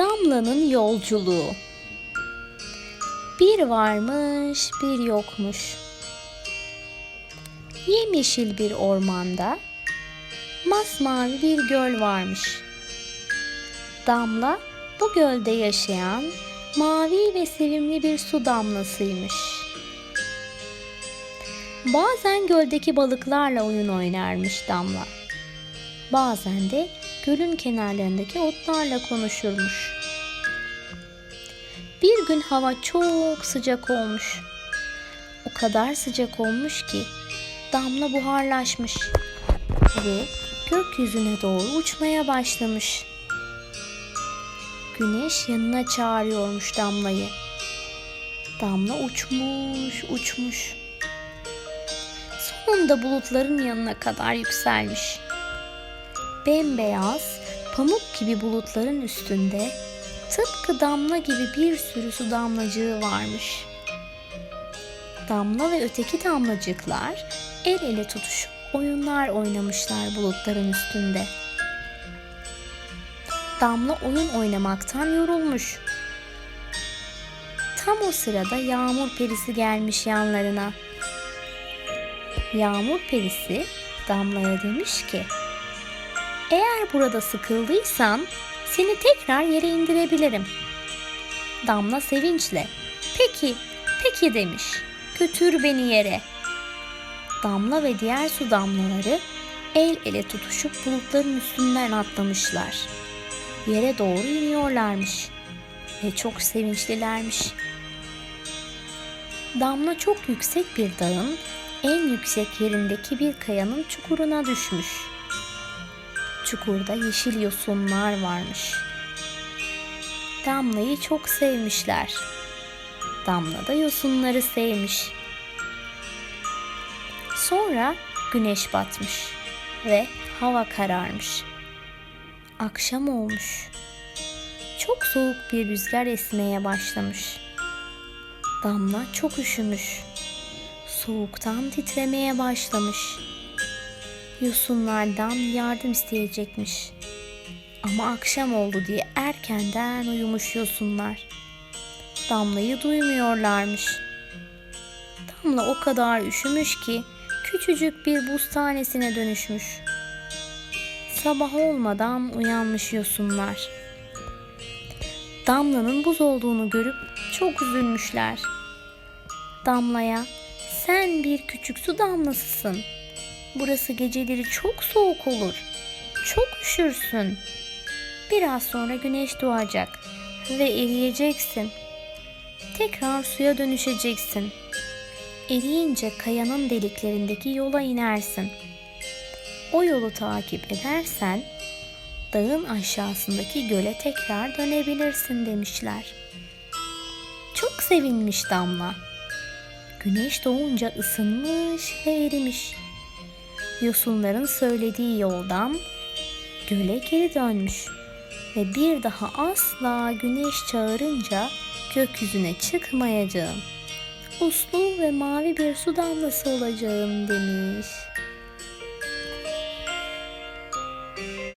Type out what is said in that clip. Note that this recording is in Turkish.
Damla'nın yolculuğu. Bir varmış, bir yokmuş. Yemyeşil bir ormanda masmavi bir göl varmış. Damla bu gölde yaşayan mavi ve sevimli bir su damlasıymış. Bazen göldeki balıklarla oyun oynarmış Damla. Bazen de gölün kenarlarındaki otlarla konuşurmuş. Bir gün hava çok sıcak olmuş. O kadar sıcak olmuş ki damla buharlaşmış ve gökyüzüne doğru uçmaya başlamış. Güneş yanına çağırıyormuş damlayı. Damla uçmuş, uçmuş. Sonunda bulutların yanına kadar yükselmiş bembeyaz, pamuk gibi bulutların üstünde tıpkı damla gibi bir sürü su damlacığı varmış. Damla ve öteki damlacıklar el ele tutuşup oyunlar oynamışlar bulutların üstünde. Damla oyun oynamaktan yorulmuş. Tam o sırada yağmur perisi gelmiş yanlarına. Yağmur perisi Damla'ya demiş ki: eğer burada sıkıldıysan seni tekrar yere indirebilirim. Damla sevinçle peki peki demiş götür beni yere. Damla ve diğer su damlaları el ele tutuşup bulutların üstünden atlamışlar. Yere doğru iniyorlarmış ve çok sevinçlilermiş. Damla çok yüksek bir dağın en yüksek yerindeki bir kayanın çukuruna düşmüş çukurda yeşil yosunlar varmış. Damla'yı çok sevmişler. Damla da yosunları sevmiş. Sonra güneş batmış ve hava kararmış. Akşam olmuş. Çok soğuk bir rüzgar esmeye başlamış. Damla çok üşümüş. Soğuktan titremeye başlamış yosunlardan yardım isteyecekmiş. Ama akşam oldu diye erkenden uyumuş yosunlar. Damla'yı duymuyorlarmış. Damla o kadar üşümüş ki küçücük bir buz tanesine dönüşmüş. Sabah olmadan uyanmış yosunlar. Damla'nın buz olduğunu görüp çok üzülmüşler. Damla'ya sen bir küçük su damlasısın. Burası geceleri çok soğuk olur. Çok üşürsün. Biraz sonra güneş doğacak ve eriyeceksin. Tekrar suya dönüşeceksin. Eriyince kayanın deliklerindeki yola inersin. O yolu takip edersen dağın aşağısındaki göle tekrar dönebilirsin demişler. Çok sevinmiş Damla. Güneş doğunca ısınmış ve erimiş yosunların söylediği yoldan göle geri dönmüş ve bir daha asla güneş çağırınca gökyüzüne çıkmayacağım. Uslu ve mavi bir su damlası olacağım demiş.